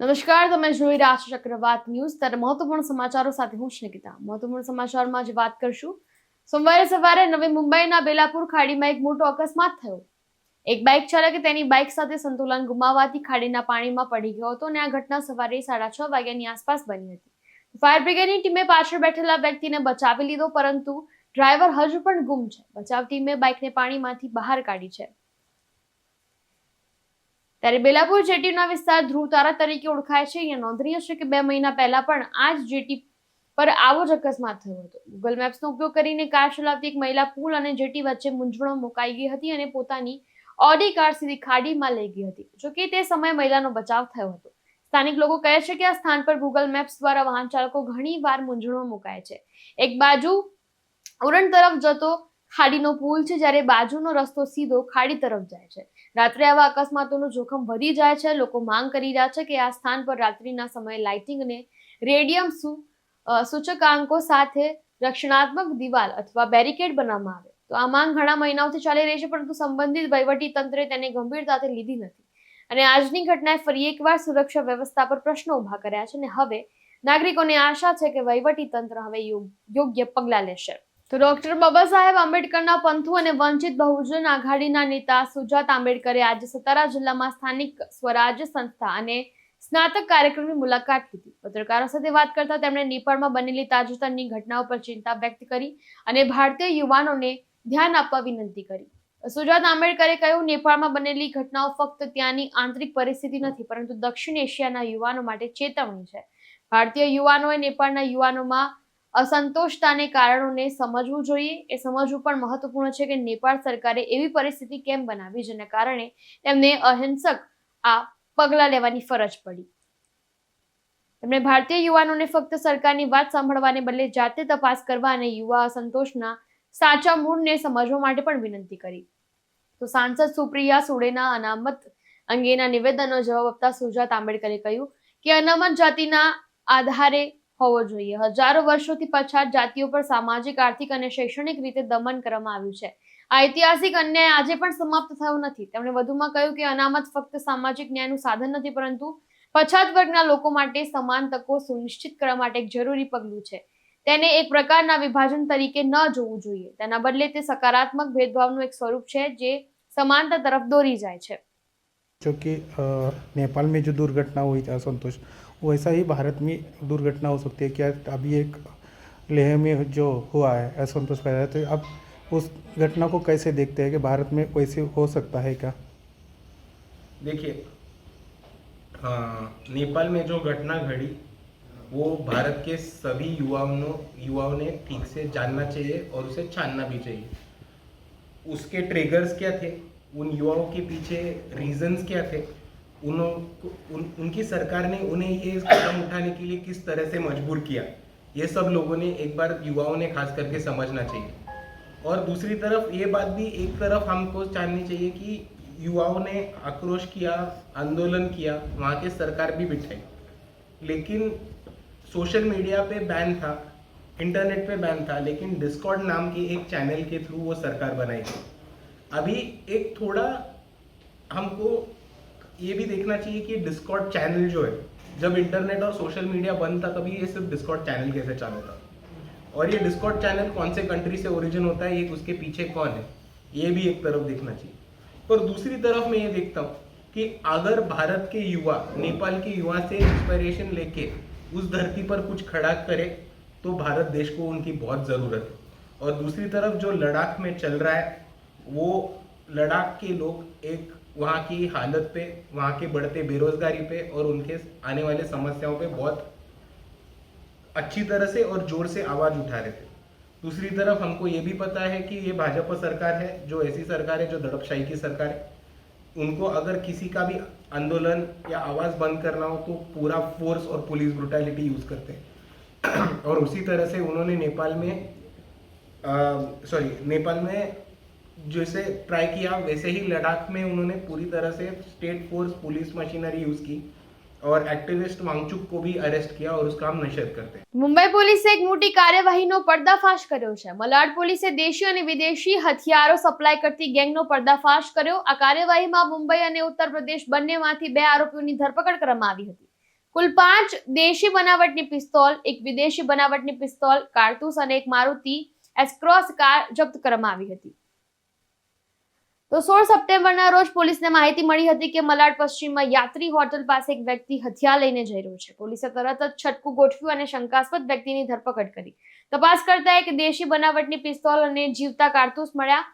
નમસ્કાર, તમે જોઈ રહ્યા છો ચક્રવાત ન્યૂઝ. ત્યારે મહત્વપૂર્ણ સમાચારો સાથે હું નિકિતા મહત્વપૂર્ણ સમાચારમાં જે વાત કરશું. સોમવારે સવારે નવી મુંબઈના બેલાપુર ખાડીમાં એક મોટો અકસ્માત થયો. એક બાઇક ચાલકે તેની બાઇક સાથે સંતુલન ગુમાવવાથી ખાડીના પાણીમાં પડી ગયો હતો અને આ ઘટના સવારે સાડા છ વાગ્યાની આસપાસ બની હતી. ફાયર બ્રિગેડની ટીમે પાછળ બેઠેલા વ્યક્તિને બચાવી લીધો, પરંતુ ડ્રાઈવર હજુ પણ ગુમ છે. બચાવ ટીમે બાઇકને પાણીમાંથી બહાર કાઢી છે. ત્યારે બેલાપુર જેટીના વિસ્તાર ધ્રુવ તારા તરીકે ઓળખાય છે. અહીંયા નોંધનીય છે કે બે મહિના પહેલા પણ આ જ જેટી પર આવો જ અકસ્માત થયો હતો. ગૂગલ મેપ્સનો ઉપયોગ કરીને કાર ચલાવતી એક મહિલા પુલ અને જેટી વચ્ચે મૂંઝવણમાં મુકાઈ ગઈ હતી અને પોતાની ઓડી કાર સીધી ખાડીમાં લઈ ગઈ હતી. જોકે તે સમયે મહિલાનો બચાવ થયો હતો. સ્થાનિક લોકો કહે છે કે આ સ્થાન પર ગૂગલ મેપ્સ દ્વારા વાહન ચાલકો ઘણી વાર મૂંઝવણમાં મુકાય છે. એક બાજુ ઉરણ તરફ જતો ખાડીનો પુલ છે, જ્યારે બાજુનો રસ્તો સીધો ખાડી તરફ જાય છે. રાત્રે આવા અકસ્માતોનું જોખમ વધી જાય છે. લોકો માંગ કરી રહ્યા છે કે આ સ્થાન પર રાત્રિના સમયે લાઇટિંગ અને રેડિયમ સૂચકાંકો સાથે રક્ષણાત્મક દિવાલ અથવા બેરિકેડ બનાવવામાં આવે. તો આ માંગ ઘણા મહિનાઓથી ચાલી રહી છે, પરંતુ સંબંધિત વહીવટી તંત્રે તેને ગંભીરતાથી લીધી નથી. અને આજની ઘટનાએ ફરી એકવાર સુરક્ષા વ્યવસ્થા પર પ્રશ્નો ઊભા કર્યા છે. અને હવે નાગરિકોને આશા છે કે વહીવટી તંત્ર હવે યોગ્ય પગલાં લેશે. તો ડોક્ટર બાબા સાહેબ આંબેડકરના પંથુ અને વંચિત બહુજન આઘાડીના નેતા સુજાત આંબેડકરે આજે સતારા જિલ્લામાં સ્થાનિક સ્વરાજ સંસ્થા અને સ્નાતક કાર્યક્રમની મુલાકાત લીધી. પત્રકારો સાથે વાત કરતા તેમણે નેપાળમાં બનેલી તાજેતરની ઘટનાઓ પર ચિંતા વ્યક્ત કરી અને ભારતીય યુવાનોને ધ્યાન આપવા વિનંતી કરી. સુજાત આંબેડકરે કહ્યું, નેપાળમાં બનેલી ઘટનાઓ ફક્ત ત્યાંની આંતરિક પરિસ્થિતિ નથી, પરંતુ દક્ષિણ એશિયાના યુવાનો માટે ચેતવણી છે. ભારતીય યુવાનોએ નેપાળના યુવાનોમાં અસંતોષતાને કારણોને સમજવું જોઈએ. એ સમજવું પણ મહત્વપૂર્ણ છે કે નેપાળ સરકારે એવી પરિસ્થિતિ કેમ બનાવી જેના કારણે તેમને અહિંસક આ પગલાં લેવાની ફરજ પડી. તેમણે ભારતીય યુવાનોને ફક્ત સરકારની વાત સાંભળવાને બદલે જાતે તપાસ કરવા અને યુવા અસંતોષના સાચા મૂળને સમજવા માટે પણ વિનંતી કરી. તો સાંસદ સુપ્રિયા સુડેના અનામત અંગેના નિવેદનનો જવાબ આપતા સુજાત આંબેડકરે કહ્યું કે અનામત જાતિના આધારે હોવો જોઈએ. હજારો વર્ષોથી પછાત જાતિઓ પર સામાજિક, આર્થિક અને શૈક્ષણિક રીતે દમન કરવામાં આવ્યું છે. આ ઐતિહાસિક અન્યાય આજે પણ સમાપ્ત થયો નથી. તેમણે વધુમાં કહ્યું કે અનામત ફક્ત સામાજિક ન્યાયનું સાધન નથી, પરંતુ પછાત વર્ગના લોકો માટે સમાન તકો સુનિશ્ચિત કરવા માટે એક જરૂરી પગલું છે. તેને એક પ્રકારના વિભાજન તરીકે ન જોવું જોઈએ. તેના બદલે તે સકારાત્મક ભેદભાવનું એક સ્વરૂપ છે, જે સમાનતા તરફ દોરી જાય છે. જો કે નેપાલ જો દુર્ઘટના હોય ત્યાં સંતોષ वैसा ही भारत में दुर्घटना हो सकती है क्या अभी एक लेह में जो हुआ है, असंतोष पैदा तो अब उस घटना को कैसे देखते हैं कि भारत में वैसे हो सकता है क्या? देखिए नेपाल में जो घटना घड़ी, वो भारत के सभी युवाओं युवाओं ने ठीक से जानना चाहिए और उसे छानना भी चाहिए। उसके ट्रिगर्स क्या थे? उन युवाओं के पीछे रीजंस क्या थे? उन्हों उन, उनकी सरकार ने उन्हें ये कदम उठाने के लिए किस तरह से मजबूर किया? ये सब लोगों ने एक बार युवाओं ने खास करके समझना चाहिए। और दूसरी तरफ़ ये बात भी एक तरफ़ हमको जाननी चाहिए कि युवाओं ने आक्रोश किया आंदोलन किया वहाँ के सरकार भी बिठाई। लेकिन सोशल मीडिया पे बैन था इंटरनेट पे बैन था लेकिन डिस्कॉर्ड नाम के एक चैनल के थ्रू वो सरकार बनाई थी। अभी एक थोड़ा हमको ये भी देखना चाहिए कि डिस्कॉर्ड चैनल जो है, जब इंटरनेट और सोशल मीडिया बंद था, तभी ये सिर्फ़ डिस्कॉर्ड चैनल कैसे चालू था? और ये डिस्कॉर्ड चैनल कौन से कंट्री से ओरिजिन होता है ये उसके पीछे कौन है? ये भी एक तरफ़ देखना चाहिए। पर दूसरी तरफ़ मैं ये देखता हूँ कि अगर भारत के युवा, नेपाल के युवा से इंस्पायरेशन लेके उस धरती पर कुछ खड़ा करे तो भारत देश को उनकी बहुत ज़रूरत है। और दूसरी तरफ़ जो लद्दाख में चल रहा है, वो लद्दाख के लोग एक वहाँ की हालत पे, वहाँ के बढ़ते बेरोजगारी पे और उनके आने वाले समस्याओं पे बहुत अच्छी तरह से और ज़ोर से आवाज़ उठा रहे थे। दूसरी तरफ़ हमको ये भी पता है कि ये भाजपा सरकार है, जो ऐसी सरकार है, जो दड़पशाही की सरकार है। उनको अगर किसी का भी आंदोलन या आवाज़ बंद करना हो तो पूरा फोर्स और पुलिस ब्रुटैलिटी यूज़ करते हैं। और उसी तरह से उन्होंने नेपाल में सॉरी नेपाल में जैसे ट्राई किया वैसे ही लद्दाख में उन्होंने पूरी तरह से state force police machinery use की और एक्टिविस्ट वांगचुक को भी अरेस्ट किया और उसका हम नशर करते हैं મુંબઈ પોલીસે એક મોટી કાર્યવાહીનો પર્દાફાશ કર્યો છે મલાડ પોલીસે દેશી અને વિદેશી હથિયારો સપ્લાય કરતી ગેંગનો પર્દાફાશ કર્યો આ કાર્યવાહીમાં મુંબઈ અને ઉત્તર પ્રદેશ બંનેમાંથી બે આરોપીઓની ધરપકડ કરવામાં આવી હતી કુલ પાંચ દેશી બનાવટની પિસ્તોલ એક વિદેશી બનાવટની પિસ્તોલ કારતૂસ અને એક મારુતિ એસક્રોસ કાર જપ્ત કરવામાં આવી હતી તો સોળ સપ્ટેમ્બરના રોજ પોલીસને માહિતી મળી હતી કે મલાડ પશ્ચિમમાં યાત્રી હોટલ પાસે એક વ્યક્તિ હથિયાર લઈને જઈ રહ્યો છે. પોલીસે તરત જ છટકું ગોઠવ્યું અને શંકાસ્પદ વ્યક્તિની ધરપકડ કરી. તપાસ કરતા એક દેશી બનાવટની પિસ્તોલ અને જીવતા કારતૂસ મળ્યા.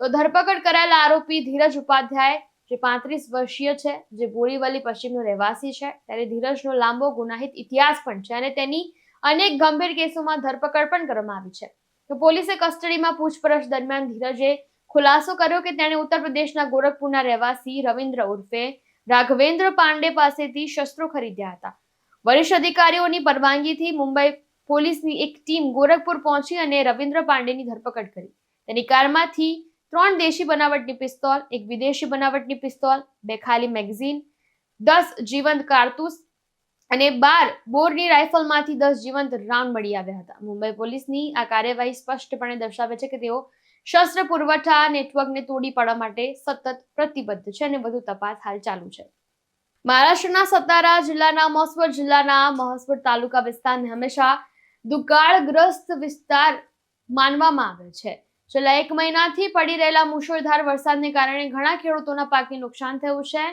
તો ધરપકડ કરાયેલા આરોપી ધીરજ ઉપાધ્યાય, જે પાંત્રીસ વર્ષીય છે, જે બોરીવલી પશ્ચિમનો રહેવાસી છે. ત્યારે ધીરજનો લાંબો ગુનાહિત ઇતિહાસ પણ છે અને તેની અનેક ગંભીર કેસોમાં ધરપકડ પણ કરવામાં આવી છે. તો પોલીસે કસ્ટડીમાં પૂછપરછ દરમિયાન ધીરજે ખુલાસો કર્યો કે તેણે ઉત્તર પ્રદેશના ગોરખપુરના રહેવાસી રવિન્દ્ર ઉર્ફે રાઘવેન્દ્ર પાંડે પાસેથી શસ્ત્રો ખરીદ્યા હતા. વરિષ્ઠ અધિકારીઓની પરવાનગીથી મુંબઈ પોલીસની એક ટીમ ગોરખપુર પહોંચી અને રવિન્દ્ર પાંડેની ધરપકડ કરી. તેની કારમાંથી ત્રણ દેશી બનાવટની પિસ્તોલ, એક વિદેશી બનાવટની પિસ્તોલ, બે ખાલી મેગઝીન, દસ જીવંત કારતૂસ અને બાર બોરની રાઇફલમાંથી દસ જીવંત રાઉન્ડ મળી આવ્યા હતા. મુંબઈ પોલીસની આ કાર્યવાહી સ્પષ્ટપણે દર્શાવે છે કે તેઓ શસ્ત્ર પુરવઠા નેટવર્કને તોડી પાડવા માટે સતત પ્રતિબદ્ધ છે અને વધુ તપાસ હાલ ચાલુ છે. મહારાષ્ટ્રના સતારા જિલ્લાના મોસવડ જિલ્લાના મહસવડ તાલુકા વિસ્તારને હંમેશા દુકાળગ્રસ્ત વિસ્તાર માનવામાં આવે છે. છેલ્લા એક મહિનાથી પડી રહેલા મુશળધાર વરસાદને કારણે ઘણા ખેડૂતોના પાકને નુકસાન થયું છે.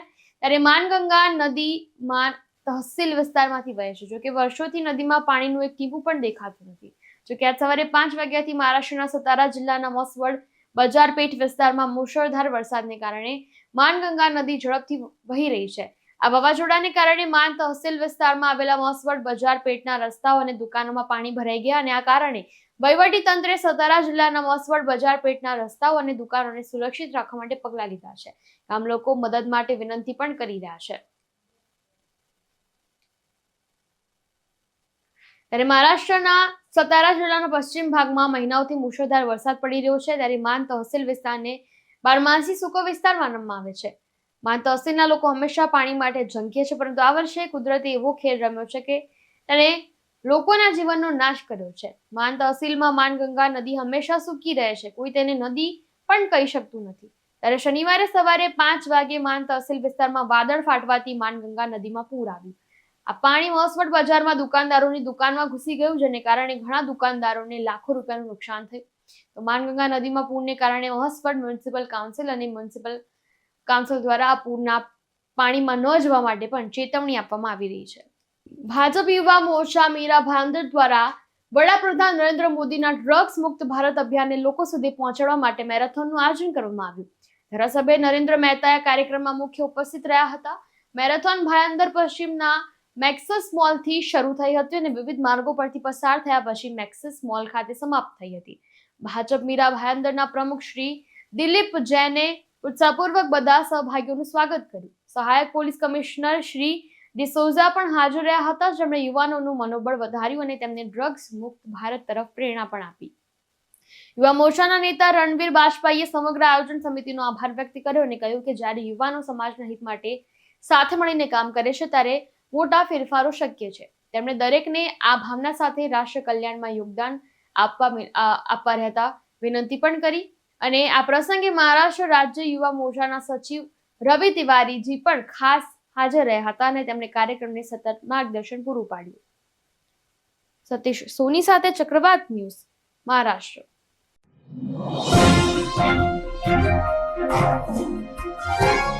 ત્યારે માનગંગા નદીમાં તહસીલ વિસ્તારમાંથી વહે છે, જોકે વર્ષોથી નદીમાં પાણીનું એક ટીપું પણ દેખાતું નથી. જોકે આજ સવારે પાંચ વાગ્યાથી મહારાષ્ટ્રના સતારા જિલ્લાના મસવડ બજારપેટ વિસ્તારમાં મુશળધાર વરસાદને કારણે માનગંગા નદી ઝડપથી વહી રહી છે. આ વાવાઝોડાને કારણે માન તહસીલ વિસ્તારમાં આવેલા મસવડ બજારપેટના રસ્તાઓ અને દુકાનોમાં પાણી ભરાઈ ગયા અને આ કારણે વહીવટી તંત્રે સતારા જિલ્લાના મસવડ બજારપેટના રસ્તાઓ અને દુકાનોને સુરક્ષિત રાખવા માટે પગલાં લીધા છે. આમ લોકો મદદ માટે વિનંતી પણ કરી રહ્યા છે. ત્યારે મહારાષ્ટ્રના સતારા જિલ્લાના પશ્ચિમ ભાગમાં મહિનાઓથી મુશળધાર વરસાદ પડી રહ્યો છે. ત્યારે માન તહસીલ વિસ્તારને બારમાસી સૂકો વિસ્તાર માનવામાં આવે છે. માન તહસીલના લોકો હંમેશા પાણી માટે ઝંખીએ છે, પરંતુ આ વર્ષે કુદરતે એવો ખેલ રમ્યો છે કે તેણે લોકોના જીવનનો નાશ કર્યો છે. માન તહસીલમાં માનગંગા નદી હંમેશા સૂકી રહે છે. કોઈ તેને નદી પણ કહી શકતું નથી. ત્યારે શનિવારે સવારે પાંચ વાગે માન તહસીલ વિસ્તારમાં વાદળ ફાટવાથી માનગંગા નદીમાં પૂર આવ્યું. આ પાણી મહસવડ બજારમાં દુકાનદારોની દુકાનમાં ઘૂસી ગયું જેને કારણે ઘણા દુકાનદારોને લાખો રૂપિયાનું નુકસાન થયું. તો માનગંગા નદીમાં પૂરને કારણે મહસવડ મ્યુનિસિપલ કાઉન્સિલ અને મ્યુનિસિપલ કાઉન્સિલ દ્વારા આ પૂરના પાણીમાં ન જવા માટે પણ ચેતવણી આપવામાં આવી રહી છે. ભાજપ યુવા મોરચા મીરા ભાંદર દ્વારા વડાપ્રધાન નરેન્દ્ર મોદીના ડ્રગ્સ મુક્ત ભારત અભિયાનને લોકો સુધી પહોંચાડવા માટે મેરેથોનનું આયોજન કરવામાં આવ્યું. ધારાસભ્ય નરેન્દ્ર મહેતા કાર્યક્રમમાં મુખ્ય ઉપસ્થિત રહ્યા હતા. મેરેથોન ભાયંદર પશ્ચિમના મેક્સસ મોલથી શરૂ થઈ હતી અને વિવિધ માર્ગો પરથી પસાર થયા પછી મેક્સસ મોલ ખાતે સમાપ્ત થઈ હતી. ભાજપ મીરા ભાયંદરના પ્રમુખ શ્રી દિલીપ જૈને ઉત્સાહપૂર્વક બધા સહભાગીઓનું સ્વાગત કર્યું. સહાયક પોલીસ કમિશનર શ્રી ડિસોઝા પણ હાજર રહ્યા હતા. જેમણે યુવાનોનું મનોબળ વધાર્યું અને તેમને ડ્રગ્સ મુક્ત ભારત તરફ પ્રેરણા પણ આપી. યુવા મોરચાના નેતા રણવીર બાજપાઈએ સમગ્ર આયોજન સમિતિનો આભાર વ્યક્ત કર્યો અને કહ્યું કે જ્યારે યુવાનો સમાજના હિત માટે સાથે મળીને કામ કરે છે, ત્યારે મોટા ફેરફારો શક્ય છે તેમણે દરેકને આ ભાવના સાથે રાષ્ટ્ર કલ્યાણમાં યોગદાન આપવા આપવા રહેતા વિનંતી પણ કરી અને આ પ્રસંગે મહારાષ્ટ્ર રાજ્ય યુવા મોરચાના સચિવ રવિ તિવારીજી પણ ખાસ હાજર રહ્યા હતા અને તેમણે કાર્યક્રમને સતત માર્ગદર્શન પૂરું પાડ્યું સતીશ સોની સાથે ચક્રવાત ન્યૂઝ, મહારાષ્ટ્ર Thank you.